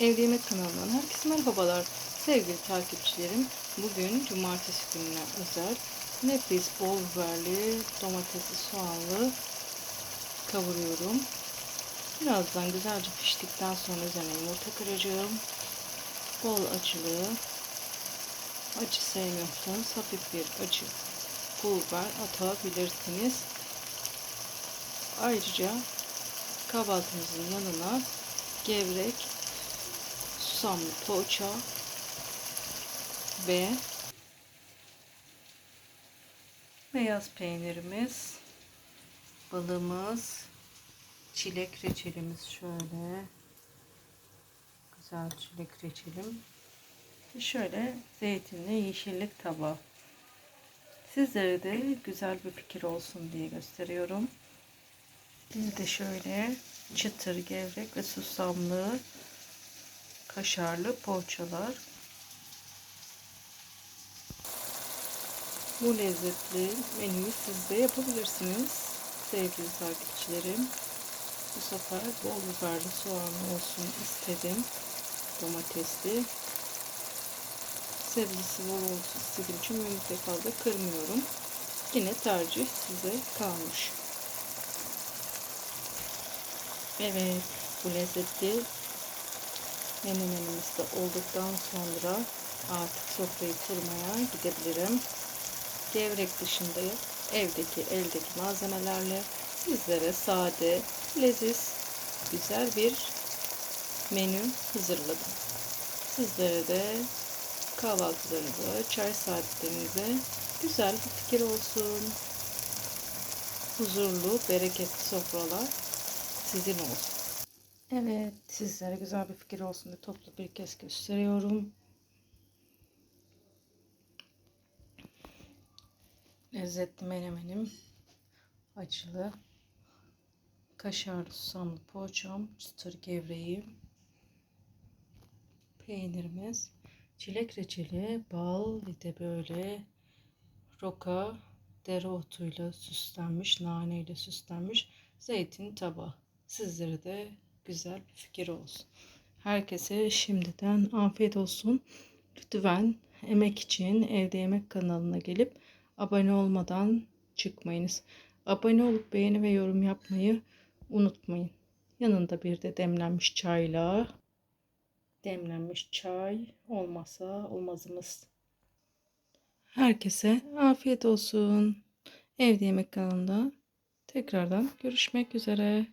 Evde Yemek kanalından herkese merhabalar. Sevgili takipçilerim, bugün cumartesi gününe özel nefis bol biberli domatesli soğanlı kavuruyorum. Birazdan güzelce piştikten sonra üzerine yumurta kıracağım. Bol acılı, acı sevmiyorsanız hafif bir acı pul biber atabilirsiniz. Ayrıca kahvaltımızın yanına gevrek, susamlı poğaça ve beyaz peynirimiz, balımız, çilek reçelimiz şöyle güzel çilek reçelim şöyle zeytinli yeşillik tabağı. Sizlere de güzel bir fikir olsun diye gösteriyorum. Biz de şöyle çıtır gevrek ve susamlı kaşarlı poğaçalar. Bu lezzetli menüyü siz de yapabilirsiniz sevgili takipçilerim. Bu sefer bol biberli soğanlı olsun istedim. Domatesli. Sebzesi bol olsun istediğim için menüde fazla kırmıyorum. Yine tercih size kalmış. Evet, bu lezzetli menemenimiz de olduktan sonra artık sofrayı kurmaya gidebilirim. Gevrek dışında evdeki, eldeki malzemelerle sizlere sade, leziz, güzel bir menü hazırladım. Sizlere de kahvaltılarınıza, çay saatlerinize güzel bir fikir olsun. Huzurlu, bereketli sofralar sizin olsun. Evet, sizlere güzel bir fikir olsun diye toplu bir kez gösteriyorum. Lezzetli menemenim, acılı, kaşarlı susamlı poğaçam, çıtır gevreğim, peynirimiz, çilek reçeli, bal bir de böyle roka dereotuyla süslenmiş, naneyle süslenmiş zeytin tabağı. Sizlere de güzel bir fikir olsun. Herkese şimdiden afiyet olsun. Lütfen emek için evde yemek kanalına gelip abone olmadan çıkmayınız. Abone olup beğeni ve yorum yapmayı unutmayın. Yanında bir de demlenmiş çayla demlenmiş çay olmasa olmazımız. Herkese afiyet olsun. Evde yemek kanalında tekrardan görüşmek üzere.